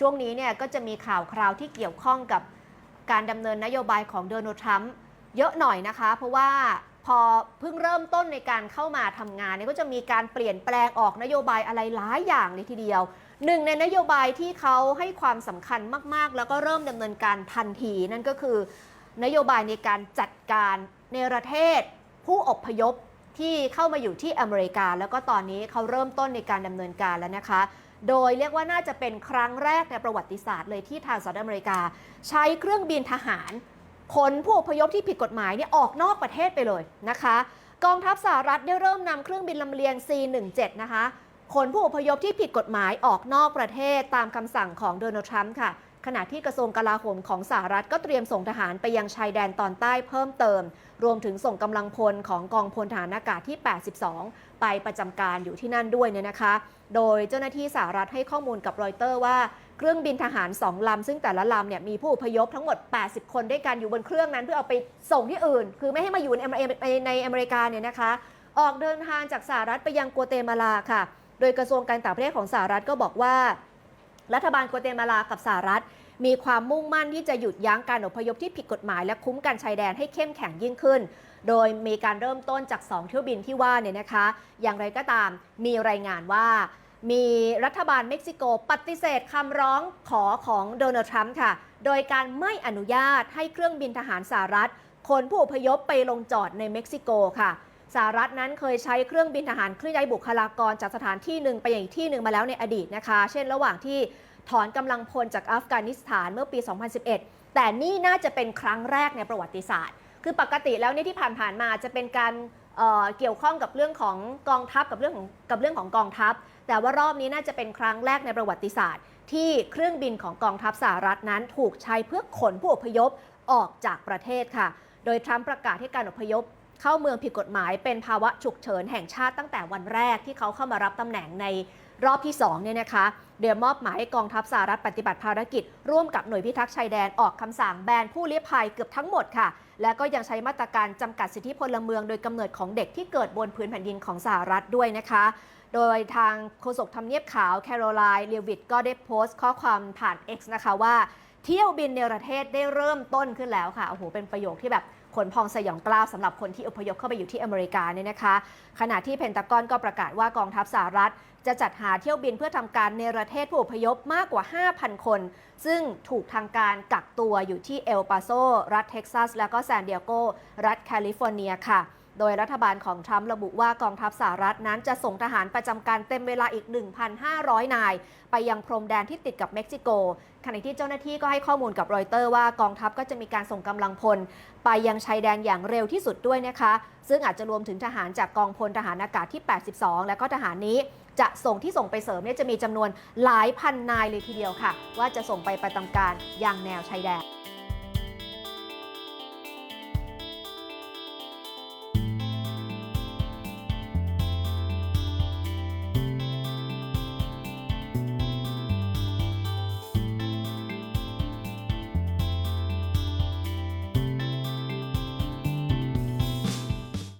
ช่วงนี้เนี่ยก็จะมีข่าวคราวที่เกี่ยวข้องกับการดำเนินนโยบายของโดนัลด์ทรัมป์เยอะหน่อยนะคะ เพราะว่าพอเพิ่งเริ่มต้นในการเข้ามาทำงานเนี่ยก็จะมีการเปลี่ยนแปลงออกนโยบายอะไรหลายอย่างเลยทีเดียวหนึ่งในนโยบายที่เขาให้ความสำคัญมาก ๆ แล้วก็เริ่มดำเนินการทันทีนั่นก็คือนโยบายในการจัดการในประเทศผู้อพยพ ที่เข้ามาอยู่ที่อเมริกา แล้วก็ตอนนี้เขาเริ่มต้นในการดำเนินการแล้วนะคะ โดยเรียกว่าน่าจะเป็นครั้งแรกในประวัติศาสตร์เลยที่ทางสหรัฐอเมริกา ใช้เครื่องบินทหารขนผู้อพยพที่ผิดกฎหมายเนี่ยออกนอกประเทศไปเลยนะคะ กองทัพสหรัฐได้เริ่มนำเครื่องบินลำเลียง C-17 นะคะขนผู้อพยพที่ผิดกฎหมายออกนอกประเทศตามคำสั่งของโดนัลด์ทรัมป์ค่ะ ขณะที่กระทรวงกลาโหมของสหรัฐก็เตรียมส่งทหารไปยังชายแดนตอนใต้เพิ่มเติม รวมถึงส่งกำลังพลของกองพลฐานอากาศที่ 82 ไปประจำการอยู่ที่นั่นด้วยเนี่ยนะคะ โดยเจ้าหน้าที่สหรัฐให้ข้อมูลกับรอยเตอร์ว่าเครื่องบินทหาร 2 ลำ ซึ่งแต่ละลำเนี่ยมีผู้อพยพทั้งหมด 80 คนด้วยกันอยู่บนเครื่องนั้นเพื่อเอาไปส่งที่อื่น คือไม่ให้มาอยู่ในอเมริในอเมริกาเนี่ยนะคะ ออกเดินทางจากสหรัฐไปยังกัวเตมาลาค่ะ โดยกระทรวงการต่างประเทศของสหรัฐก็บอกว่า รัฐบาลกัวเตมาลากับสหรัฐ มีความมุ่งมั่นที่จะหยุดยั้งการอพยพที่ผิดกฎหมาย และคุ้มกันชายแดนให้เข้มแข็งยิ่งขึ้น โดยมีการเริ่มต้นจาก 2 เที่ยวบินที่ว่าเนี่ยนะคะ อย่างไรก็ตามมีรายงานว่ามีรัฐบาลเม็กซิโกปฏิเสธคำร้องขอของโดนัลด์ทรัมป์ค่ะ โดยการไม่อนุญาตให้เครื่องบินทหารสหรัฐขนผู้อพยพไปลงจอดในเม็กซิโกค่ะ สหรัฐนั้นเคยใช้เครื่องบินทหารเคลื่อนย้ายบุคลากรจากสถานที่หนึ่งไปยังอีกที่หนึ่งมาแล้วในอดีตนะคะ เช่น ระหว่างที่ถอนกำลังพลจากอัฟกานิสถานเมื่อปี 2011 แต่นี่น่าจะเป็นครั้งแรกในประวัติศาสตร์ คือปกติแล้วเนี่ยที่ผ่านๆมาจะเป็นการเเกี่ยวข้องกับเรื่องของกองทัพกับเรื่องของกับเรื่องของกองทัพ แต่ว่ารอบนี้น่าจะเป็นครั้งแรกในประวัติศาสตร์ ที่เครื่องบินของกองทัพสหรัฐนั้นถูกใช้เพื่อขนผู้อพยพออกจากประเทศค่ะ โดยทรัมป์ประกาศให้การอพยพ เข้าเมืองผิดกฎหมายเป็นภาวะฉุกเฉินแห่งชาติตั้งแต่วันแรกที่เขาเข้ามารับตำแหน่งในรอบที่2เนี่ยนะคะเดี๋ยวมอบหมายให้กองทัพสหรัฐปฏิบัติภารกิจ ร่วมกับหน่วยพิทักษ์ชายแดนออกคำสั่งแบนผู้ลี้ภัยเกือบทั้งหมดค่ะ และก็ยังใช้มาตรการจำกัดสิทธิพลเมืองโดยกำเนิดของเด็กที่เกิดบนพื้นแผ่นดินของสหรัฐด้วยนะคะ โดยทางโฆษกทำเนียบขาวแคโรไลน์เลียวิตก็ได้โพสต์ข้อความผ่าน X นะคะว่า เที่ยวบินในประเทศได้เริ่มต้นขึ้นแล้วค่ะโอ้โหเป็นประโยคที่แบบ ขนพองสยองกล้าวสำหรับคนที่อพยพเข้าไปอยู่ที่อเมริกาเนี่ยนะคะ ขณะที่เพนตากอนก็ประกาศว่ากองทัพสหรัฐ จะจัดหาเที่ยวบินเพื่อทำการในประเทศผู้อพยพมากกว่า 5,000 คน ซึ่งถูกทางการกักตัวอยู่ที่เอลปาโซ รัฐเท็กซัส แล้วก็แซนดิเอโก รัฐแคลิฟอร์เนียค่ะ โดยรัฐบาลของทรัมป์ระบุว่ากองทัพสหรัฐนั้นจะส่งทหารประจำการเต็มเวลาอีก 1,500 นาย ไปยังพรมแดนที่ติดกับเม็กซิโก ขณะที่เจ้าหน้าที่ก็ให้ข้อมูลกับรอยเตอร์ว่ากองทัพก็จะมีการส่งกำลังพล ไปยังชายแดนอย่างเร็วที่สุดด้วยนะคะ ซึ่งอาจจะรวมถึงทหารจากกองพลทหารอากาศที่ 82 และก็ทหารนี้จะส่งที่ส่งไปเสริมเนี่ยจะมีจำนวนหลายพันนายเลยทีเดียวค่ะ ว่าจะส่งไปประจำการอยังแนวชายแดน